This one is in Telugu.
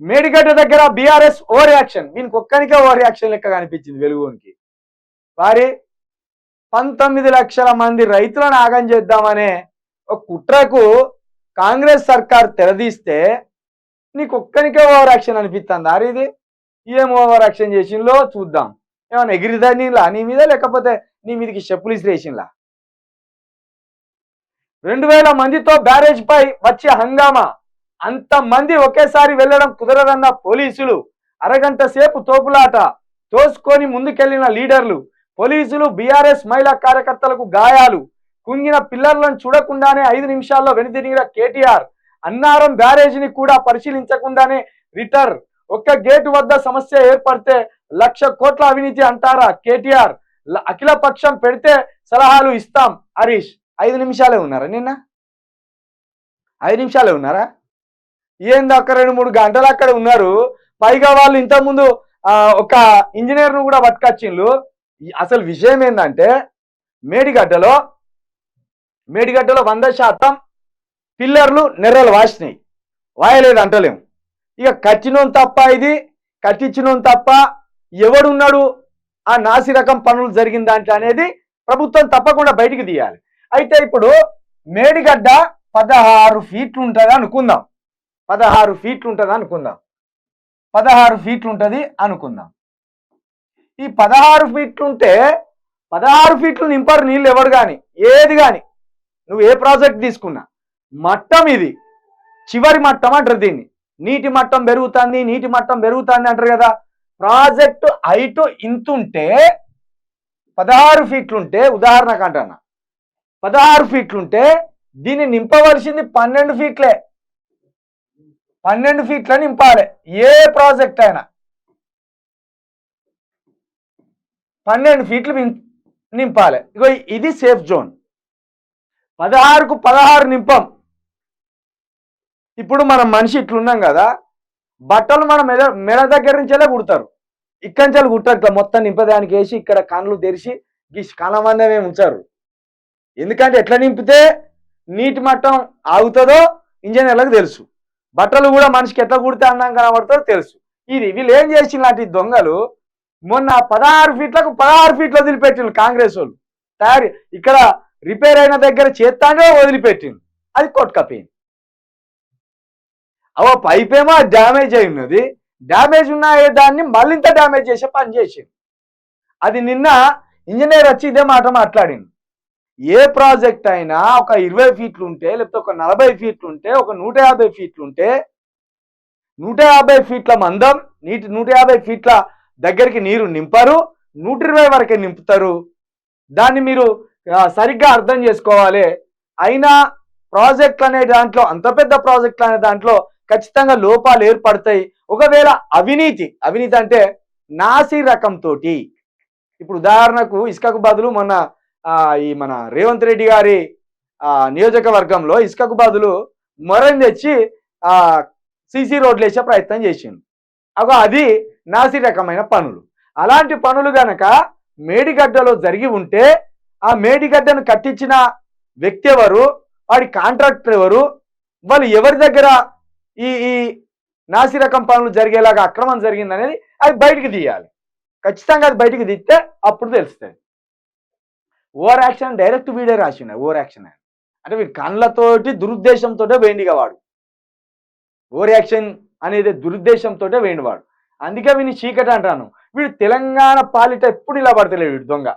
మేడిగడ్డ దగ్గర బీఆర్ఎస్ ఓ రియాక్షన్. దీనికి ఒక్కనికే ఓ రియాక్షన్ లెక్క కనిపించింది వెలుగునికి. వారి పంతొమ్మిది లక్షల మంది రైతులను ఆగం చేద్దామనే ఒక కుట్రకు కాంగ్రెస్ సర్కార్ తెరదీస్తే నీకు ఒక్కనికే ఓవర్ యాక్షన్ అనిపిస్తుంది అరే ఇది ఏం ఓవర్ యాక్షన్ చేసిందో చూద్దాం. ఏమైనా ఎగిరిదా నీలా నీ మీద లేకపోతే నీ మీదకి చెప్పులు ఇసిరేసింలా రెండు వేల మందితో బ్యారేజ్ పై వచ్చే హంగామా అంతమంది ఒకేసారి వెళ్ళడం కుదరదన్న పోలీసులు అరగంట సేపు తోపులాట తోసుకొని ముందుకెళ్ళిన లీడర్లు పోలీసులు బీఆర్ఎస్ మహిళా కార్యకర్తలకు గాయాలు కుంగిన పిల్లర్లను చూడకుండానే ఐదు నిమిషాల్లో వెనుదిరిగిన కేటీఆర్ అన్నారం బ్యారేజీని కూడా పరిశీలించకుండానే రిటర్. ఒక్క గేటు వద్ద సమస్య ఏర్పడితే లక్ష కోట్ల అవినీతి అంటారా కేటీఆర్? అఖిల పక్షం పెడితే సలహాలు ఇస్తాం. హరీష్ ఐదు నిమిషాలే ఉన్నారా నిన్న? ఐదు నిమిషాలే ఉన్నారా? ఏంది అక్క రెండు మూడు గంటలు అక్కడ ఉన్నారు? పైగా వాళ్ళు ఇంతకుముందు ఒక ఇంజనీర్ను కూడా పట్టుకొచ్చిండ్రు. అసలు విషయం ఏంటంటే మేడిగడ్డలో మేడిగడ్డలో వంద శాతం పిల్లర్లు నెర్రలు వాసినాయి. వాయలేదు అంటలేము. ఇక కట్టినోన్ తప్ప ఇది కట్టించినోన్ తప్ప ఎవడున్నాడు? ఆ నాసి రకం పనులు జరిగిన దాంట్లో అనేది ప్రభుత్వం తప్పకుండా బయటికి తీయాలి. అయితే ఇప్పుడు మేడిగడ్డ పదహారు ఫీట్లు ఉంటుంది అనుకుందాం. పదహారు ఫీట్లు ఉంటుంది అనుకుందాం. పదహారు ఫీట్లు ఉంటుంది అనుకుందాం. ఈ పదహారు ఫీట్లు ఉంటే పదహారు ఫీట్లు నింపారు నీళ్ళు ఎవరు కానీ ఏది కానీ నువ్వు ఏ ప్రాజెక్ట్ తీసుకున్నా మట్టం ఇది. చివరి మట్టం అంటారు దీన్ని. నీటి మట్టం పెరుగుతుంది నీటి మట్టం పెరుగుతుంది అంటారు కదా. ప్రాజెక్టు హైట్ ఇంతుంటే పదహారు ఫీట్లుంటే ఉదాహరణకు అంటున్నా పదహారు ఫీట్లుంటే దీన్ని నింపవలసింది పన్నెండు ఫీట్లే. పన్నెండు ఫీట్ల నింపాలి. ఏ ప్రాజెక్ట్ అయినా. పన్నెండు ఫీట్లు నింపాలి. ఇగో ఇది సేఫ్ జోన్ పదహారుకు పదహారు నింపం. ఇప్పుడు మనం మనిషి ఇట్లున్నాం కదా బట్టలు మన మెడ మెడ దగ్గర నుంచేలా కుడతారు. ఇక్కడి నుంచి కుట్టారు ఇట్లా మొత్తం నింపదానికి వేసి ఇక్కడ కళ్ళు తెరిచి ఈ కణమందమే ఉంచారు. ఎందుకంటే ఎట్లా నింపితే నీటి మట్టం ఆగుతుందో ఇంజనీర్లకు తెలుసు. బట్టలు కూడా మనిషికి ఎట్లా కుడితే అన్నం కనబడుతుందో తెలుసు. ఇది వీళ్ళు ఏం చేసిన లాంటి దొంగలు? మొన్న పదహారు ఫీట్లకు పదహారు ఫీట్లు వదిలిపెట్టిండు కాంగ్రెస్ వాళ్ళు. తయారు ఇక్కడ రిపేర్ అయిన దగ్గర చేస్తానే వదిలిపెట్టిండు అది కొట్టుకపోయింది. అవో పైప్ ఏమో డ్యామేజ్ అయి డ్యామేజ్ ఉన్న దాన్ని మళ్ళింత డ్యామేజ్ చేసే పని చేసింది అది నిన్న ఇంజనీర్ వచ్చి ఇదే మాట మాట్లాడింది ఏ ప్రాజెక్ట్ అయినా ఒక ఇరవై ఫీట్లు ఉంటే లేకపోతే ఒక నలభై ఫీట్లు ఉంటే ఒక నూట యాభై ఫీట్లు ఉంటే నూట యాభై ఫీట్ల మందం నీటి నూట యాభై ఫీట్ల దగ్గరికి నీరు నింపరు నూట ఇరవై వరకే నింపుతారు. దాన్ని మీరు సరిగ్గా అర్థం చేసుకోవాలి. అయినా ప్రాజెక్ట్లు అనే దాంట్లో అంత పెద్ద ప్రాజెక్టులు అనే దాంట్లో ఖచ్చితంగా లోపాలు ఏర్పడతాయి. ఒకవేళ అవినీతి అవినీతి అంటే నాసి రకంతో ఇప్పుడు ఉదాహరణకు ఇసుకకు బదులు మొన్న ఈ మన రేవంత్ రెడ్డి గారి నియోజకవర్గంలో ఇసుకకు బదులు మొరని తెచ్చి సిసి సీసీ రోడ్లు వేసే ప్రయత్నం చేసిండు. అగో అది నాసి రకమైన పనులు. అలాంటి పనులు గనక మేడిగడ్డలో జరిగి ఉంటే ఆ మేడిగడ్డను కట్టించిన వ్యక్తి ఎవరు వాడి కాంట్రాక్టర్ ఎవరు వాళ్ళు ఎవరి దగ్గర ఈ ఈ నాసి రకం పనులు జరిగేలాగా అక్రమం జరిగిందనేది అది బయటికి తీయాలి. ఖచ్చితంగా అది బయటికి తీస్తే అప్పుడు తెలుస్తుంది ఓవర్ యాక్షన్ డైరెక్ట్ వీడియో రాసిండు ఓవర్ యాక్షన్. అని అంటే వీడు కళ్ళతోటి దురుద్దేశంతో వేయండిగా వాడు. ఓవర్ యాక్షన్ అనేది దురుద్దేశంతో వేయండి వాడు. అందుకే వీని చీకటి అంటాను. వీడు తెలంగాణ పాలిట ఎప్పుడు ఇలా పడతలేడు వీడు దొంగ.